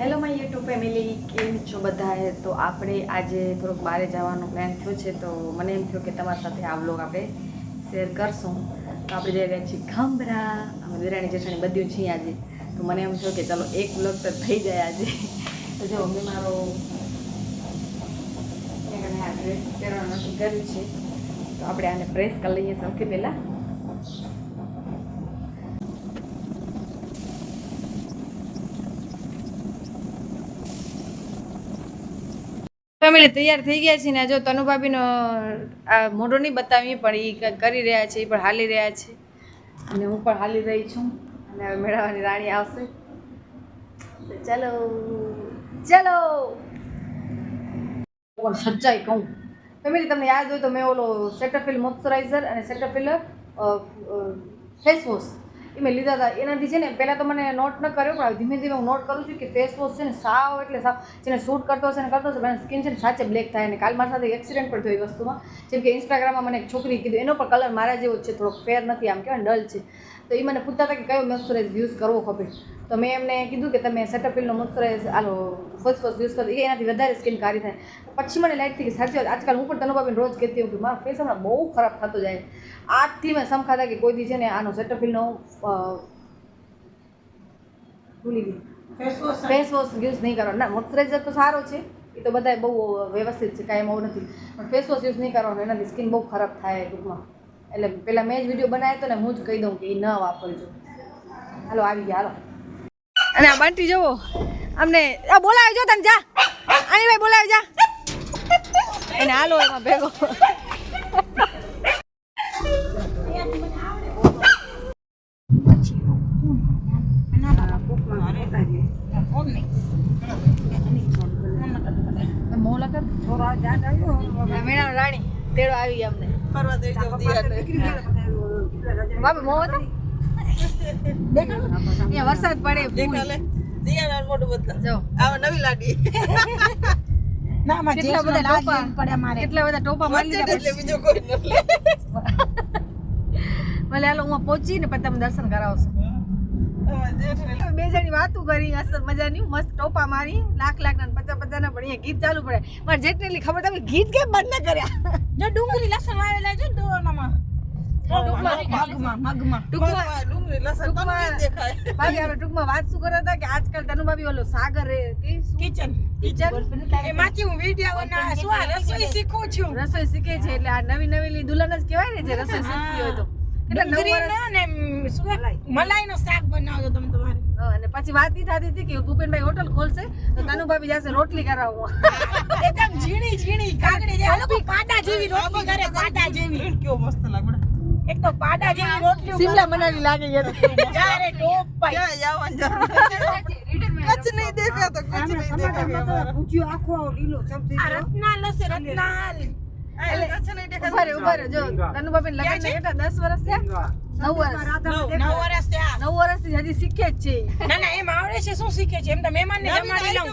Hello my YouTube family કેમ છો બધાએ? તો આપણે આજે થોડોક બહાર જવાનો પ્લાન થયો છે, તો મને એમ થયું કે તમારી સાથે આ વ્લોગ આપણે શેર કરશું. તો આપણે જઈ રહ્યા છીએ ખાંભરા અમે દિરાણી જેઠાણી બધું છીએ આજે. તો મને એમ થયું કે ચાલો એક વ્લોગ તો થઈ જાય આજે. તો જો, મેં મારો આ ડ્રેસ પહેરવાનું કર્યું છે. તો આપણે આને પ્રેસ કરી લઈએ સૌથી પહેલાં. ફેમિલી તૈયાર થઈ ગયા છે ને જો તનુભાભીનો આ મોઢો નહીં બતાવી, પણ એ કરી રહ્યા છે એ પણ હાલી રહ્યા છે. અને હું પણ હાલી રહી છું. અને હવે મેળાવાની રાણી આવશે. ચાલો ચાલો. પણ સચ્ચાઈ કહું. ફેમિલી, તમને યાદ હોય તો મેં ઓલો સેટરફિલ મોઇશ્ચરાઇઝર અને સેટરફિલ ફેસ વોશ. એ મેં લીધા હતા. એનાથી છે ને પહેલાં તો મને નોટ ન કર્યો, પણ ધીમે ધીમે હું નોટ કરું છું કે ફેસ વોશ છે ને સાવ એટલે સાવ, જેને શૂટ કરતો હશે ને કરતો હશે, પણ સ્કિન છે ને સાચે બ્લેક થાય. અને કાલ મારી સાથે એક્સિડન્ટ પણ થયો વસ્તુમાં. જેમ કે ઇન્સ્ટાગ્રામમાં મને એક છોકરી કીધું, એનો પણ કલર મારા જેવો જ છે, થોડોક ફેર નથી, આમ કહેવાય ડલ છે. તો એ મને પૂછતા હતા કે કયો મોઇશ્ચરાઇઝ યુઝ કરવો ખપે તો મેં એમને કીધું કે તમે સેટરફિલનો મોઇશ્ચરાઇઝ આલો ફર્સ્ટ ફર્સ્ટ યુઝ કરો એ એનાથી વધારે સ્કિન કારી થાય. પછી મને લાઈટ થઈ કે સાચી વાત આજકાલ હું પણ તનુભાબેન રોજ કહેતી હોઉં કે મારા ફેસ હમણાં બહુ ખરાબ થતો જાય. આજથી મેં સમખાતા કે કોઈ દી છે ને આનો સેટરફિલનો ભૂલી ગઈ. ફેસ વોશ યુઝ નહીં કરવાનો. ના મોઇશ્ચરાઇઝર તો સારો છે એ તો બધાય બહુ વ્યવસ્થિત છે કાંઈ એમ એવું નથી. પણ ફેસ વોશ યુઝ નહીં કરવાનો એનાથી સ્કિન બહુ ખરાબ થાય ટૂંકમાં. એટલે પહેલાં મેં જ વીડિયો બનાવ્યો હતો ને હું જ કહી દઉં કે એ ન વાપરજો. હાલો આવી ગયા હાલો. અને આ બંટી જવો. અમને આ બોલાવી જો તને જા. આની ભાઈ બોલાવી જા. એને હાલો એમાં ભેગો. મેળા રાણી તેડો આવી અમને. બાબા મો હતો? અહીંયા વરસાદ પડે ફૂલ. જો. કેટલા બધા ટોપા કેટલા બધા ટોપા મારી લીધા પછી. ભલે હાલો હું પહોંચી ને પછી તમે દર્શન કરાવશો. બે જણી વાતું કરી અસર મજાની મસ્ત ટોપા મારી લાખ લાખ ના પચાસ પચાસ ના પણ અહીંયા ગીત ચાલુ પડે. મારે જેટલી ખબર તમે ગીત કેમ બંધ ન કર્યા? જો ડુંગળી લસણ વાવેલા ડોનામાં ટૂંકમાં મગમાં મગમાં. ટૂંકમાં ટૂંકમાં ભાભી આપણે ટૂંકમાં વાત શું કરતા કે આજકાલ તનુ ભાભી ઓલો સાગર રે કે શું? કિચન કિચન એમાંથી હું વીડિયો ના શું રસોઈ શીખું છું? રસોઈ શીખે છે એટલે આ નવી નવી દુલન દુલ્હન જ કહેવાય ને જે રસોઈ શીખતી હોય તો. વર્ષ ને શાક બનાવજો તમે તમારે. અને પછી વાત ઈ થતી હતી કે ભૂપેનભાઈ હોટલ ખોલશે તો તનુ ભાભી જશે રોટલી કરાવવા. એકદમ ઝીણી ઝીણી કાકડી જે લોકો જેવી રોટલી કરે પાડા જેવી. એક તો પાડા જેવી રોટલી સિમલા મનાલી લાગે છે. ત્યારે ટોપ પાઈ ભૂજ્યો આખો લીલો સમજી આ રત્નાલ હશે રત્નાલ. ઊભા રે ઊભા રે જો લગન ને કેટલા 10 વર્ષ થયા? 9 વર્ષ નવ વર્ષ થયા. 9 વર્ષથી હજી શીખે જ છે. ના ના એમ આવડે છે શું શીખે છે? એમ તો મહેમાન ને જમાડી લઉં.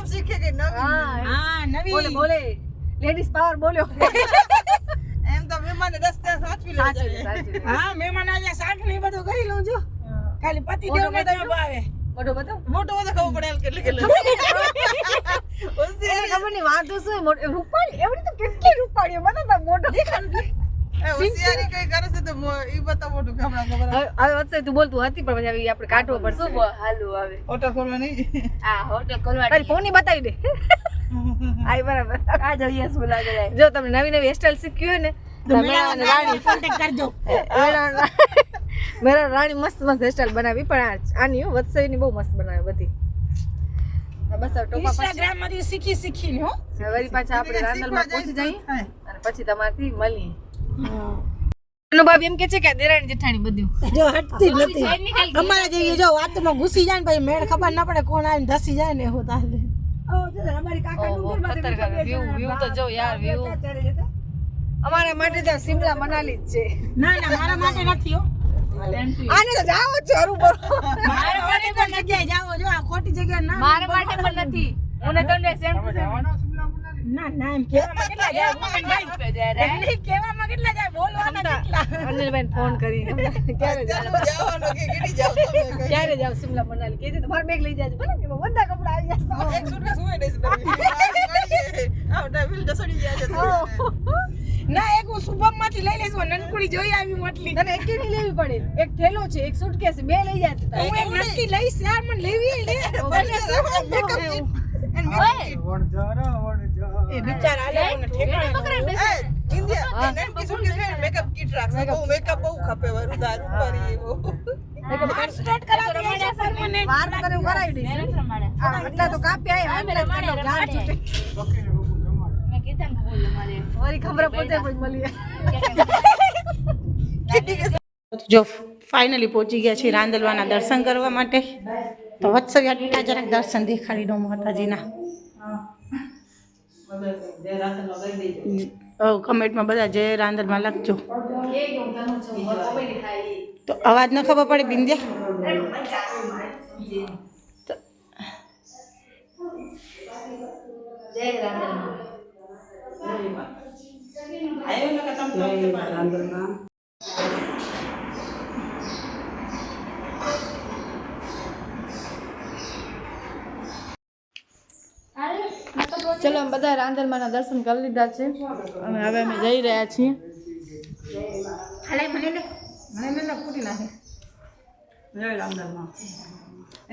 હા નવી બોલે નવી બોલે લેડીઝ પાવર બોલ્યો. સાચું લેજો હા મહેમાન આજે શાક ને બધું કરી લઉં છું. ખાલી પતિ દેવ ને જવાબ આવે મોટો ખબર નહીં વાંધો શું રૂપાળી એવડી તો કેટલી મોટો હવે વચ્ચે તું બોલતું હતી પણ પછી આપણે કાઢવો પડશે. હાલું આવે આ હોટલ ખોલવા તારી ફોન બતાવી દે. આઈ બરાબર. આ જોઈએ શું લાગે? જો તમે નવી નવી હેરસ્ટાઈલ શીખ્યું હોય ને તો રાણી મસ્ત મસ્ત હેરસ્ટાઈલ બનાવી પણ આની હો, વત્સઈની બહુ મસ્ત બનાવી બધી. બસ હવે ટોપા પછી ઇન્સ્ટાગ્રામમાંથી શીખી શીખીને હો. વળી પાછા આપણે રાંદલમાં પહોંચી જઈએ. અને પછી તમારથી મળીએ. ભાભી એમ કે છે કે દેરાણી જેઠાણી બધું. જો હટતી નથી. અમારે જેવી જો વાતમાં ઘૂસી જાય ને પછી મેળ ખબર ના પડે કોણ આવીને ધસી જાય ને એવું તાલે અમારી કાકા ઓહો, ખતરનાક. વ્યૂ વ્યૂ તો જો યાર વ્યૂ અમારા માટે તો સિમલા મનાલી જ છે. ના ના મારા માટે નથી હો. આને તો જાઓ છો હરું બરો મારા માટે પણ જગ્યાએ જાઓ જો આ ખોટી જગ્યા ના મારા માટે પણ નથી. હું તમને સેમ ટુ સેમ ના ના એમ કહેવામાં કેટલા જાય? મોહનભાઈ એમની કહેવામાં કેટલા જાય? બોલવાના કેટલા? અનિલભાઈ ફોન કરી. ક્યારે જાવ ક્યારે જાવ સિમલા મનાલી? કીધું તો મારે બેગ લઈ જાજો. ભલે કે બધા કપડા આવી જશે ના એક હું શુભમમાંથી લઈ લઈશ હું નનકુડી જોઈ આવી મોટલી. તને એક ની લેવી પડે? એક થેલો છે એક સુટકેસ બે લઈ જાય હું એક નક્કી લઈશ યાર મને લેવી લે. એ બિચારા આલે ઠેકાણે સ્ટાર્ટ કરાવી છે સર મને. વાર તો તને હું કરાવી દઈશ. આટલા તો કાપ્યા આટલા કાપ્યા. જાન છૂટે. વળી ખબર પોતે પણ મળી. જો ફાઇનલી પહોંચી ગયા છીએ રાંદલવાના દર્શન કરવા માટે. તો વત્સવી આટલા જરાક દર્શન દેખાડી દઉં માતાજીના. ઓ કમેન્ટમાં બધા જય રાંદલમાં લખજો. તો અવાજ ન ખબર પડે બિંદ્યા ચલો અમે બધા રાંધણમાના દર્શન કરી લીધા છે. અને હવે અમે જઈ રહ્યા છીએ.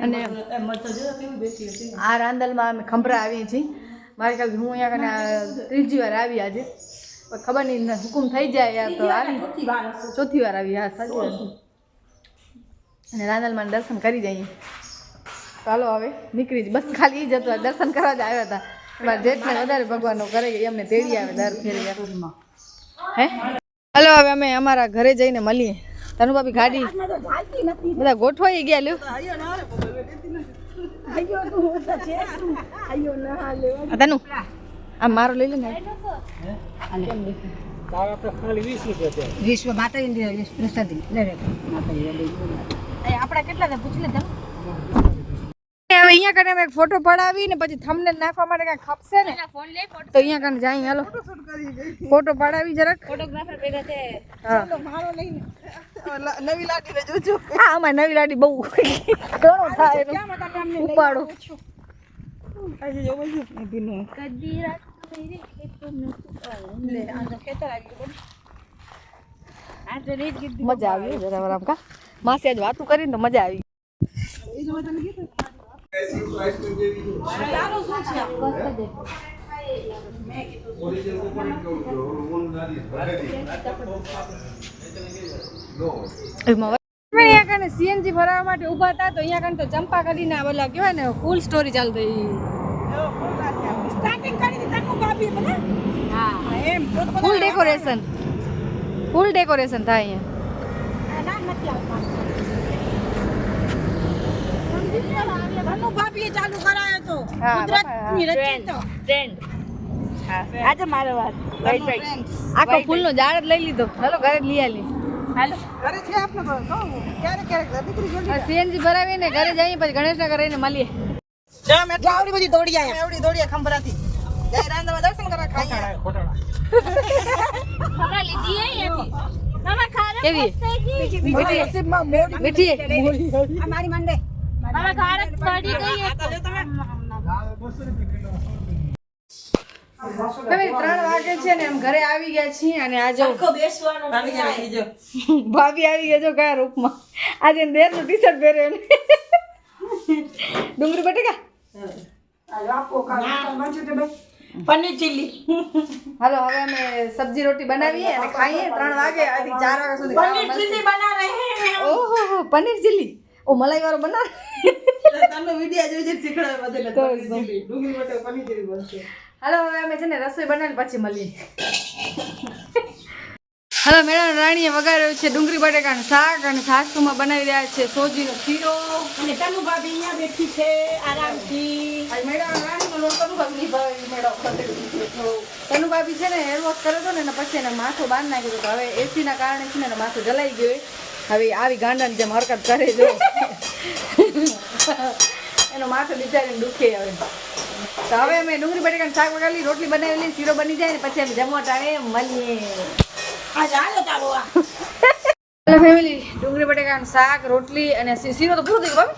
અને આ રાંદલમાં અમે ખંભરા આવીએ છીએ. મારી ખ્યાલ હું અહીંયા કને ત્રીજી વાર આવી આજે. પણ ખબર નહીં હુકુમ થઈ જાય યાર તો આવી. ચોથી વાર આવી હા સાચી વાત. અને રાંદલમાં દર્શન કરી જઈએ ચાલો હવે નીકળી જ બસ ખાલી એ જ હતું દર્શન કરવા જ આવ્યા હતા. મારા જેઠને વધારે ભગવાનનો કરે એમને તેડી આવે દર ફેરી હે? ચાલો હવે અમે અમારા ઘરે જઈને મળીએ. તનુ ભાભી ગાડી બધા ગોઠવાઈ ગયા લ્યો. તનુ આ મારો લઈ લે ને વિશ્વ માતાજી પ્રસાદી લે રે માતાજી આપણા કેટલા પૂછી લે તનુ હવે અહીંયા કને અમે એક ફોટો પડાવી ને પછી થમને નાખવા માટે કાંઈ ખપશે ને? તો અહીંયા કને જાય હાલો. ફોટો પડાવી જરાક. હા. હા અમાર નવી લાડી બહુ ઘણો થાય એનો. ઉપાડો. મજા આવી હો જરા આમ કા. માસી આજ વાતું કરીને તો મજા આવી. એ અહીંયા કને સીએનજી ભરાવા માટે ઊભા હતા તો અહીંયા કને તો ચંપા કરીને બોલા કહેવાય ને ફૂલ સ્ટોરી ચાલુ થઈ સ્ટાર્ટિંગ કરી દીધા કો ભાભી મને? હા. એમ તો તો ફૂલ ડેકોરેશન ફૂલ ડેકોરેશન થાય અહીંયા. ભાભીએ ચાલુ કરાયો તો. હા, ગુજરાતની રચિત આજે મારો વાત. આખો ફૂલનો ઝાડ લઈ લીધો. હાલો ઘરે લઈ આલી ઘરે છે આપણે ક્યારેક ક્યારેક. દીકરી જોડી સીએનજી ભરાવીને ઘરે જઈએ પછી ગણેશનગર રહીને મળીએ. જામ એટલે આવડી બધી દોડી આયા. આવડી દોડી ખંભરાથી. જય રાંધવા દર્શન કરવા ખાઈ કેવી? મીઠી. નસીબમાં મોડી. હવે ત્રણ વાગે છે ને એમ ઘરે આવી ગયા છીએ અને આજે ભાભી આવી ગયા જો કયા રૂપમાં? આજે દેરનું ટી શર્ટ પહેર્યો ને ડુંગળી બટેકા? પનીર ચીલી હાલો હવે અમે સબ્જી રોટી બનાવીએ અને ખાઈએ. ત્રણ વાગે આથી ચાર વાગ્યા સુધી મળશે. ચીલી બના રહે ઓહો હો, પનીર ચીલી ઓ મલાઈ વાળો બના તમને વિડિયો જોઈ જોઈ શીખડાવે બધે તો ડુંગળી માટે પનીર ચીલી બનશે. હાલો હવે અમે છે ને રસોઈ બનાવીને પછી મળીએ. હવે મેડમ રાણીએ વગાડ્યો છે ડુંગળી બટેકાનું શાક અને સાસુમાં બનાવી રહ્યા છે સોજીનો શીરો. અને તનુ ભાભી અહીંયા બેઠી છે આરામથી. મેડમ રાણીનો લોટ કરું ભાગ નિભાવે મેડમ તનુ ભાભી છે. ને હેર વોશ કર્યો હતો ને પછી એને માથું બાંધ નાખ્યું હતું હવે એસીના કારણે છે ને માથું જલાઈ ગયું હવે આવી ગાંડાની જેમ હરકત કરે જો એનો માથો બિચારીને દુખે હવે. તો હવે અમે ડુંગળી બટેકાનું શાક વગાડી રોટલી બનાવેલી શીરો બની જાય ને પછી અમે જમવા ટાણે મળીએ. હાલો ફેમિલી ડુંગળી બટેકાનું શાક રોટલી અને શીરો તો પૂરું થઈ ગયું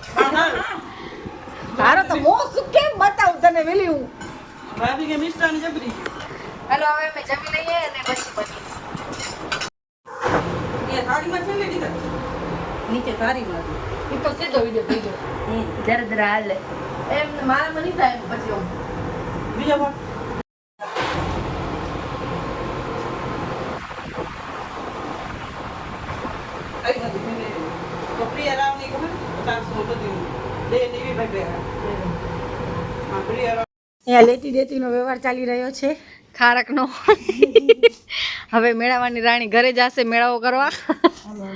તારો તો મો કેમ બતાવું તને વેલી હું? ભાભી કે મિષ્ટાની જબરી. હેલો હવે અમે જમી લઈએ અને પછી બની. એ થાળીમાં છે ને દીકરા નીચે થાળીમાં. એ તો સીધો વીડિયો થઈ ગયો જરા જરા હાલે. એમ મારા મને થાય પછી બીજો નેવી ભાઈ ભેગા હા અહીંયા લેતી દેતીનો વ્યવહાર ચાલી રહ્યો છે. ખારકનો. હવે મેળાવાની રાણી ઘરે જશે મેળાઓ કરવા.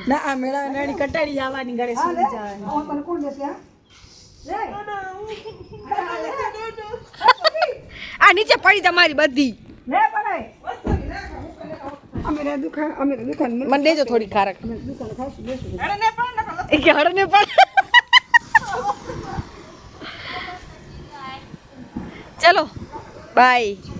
ના આ મેળાવાની રાણી કટાડી જવાની ઘરે સુધી જવાની? કોણ આ નીચે પડી તમારી બધી. મને દેજો થોડી ખારક. દુકાન ખાઈશું બેસું. અરે ને પણ નકર એ કે હળને પણ. ચલો બાય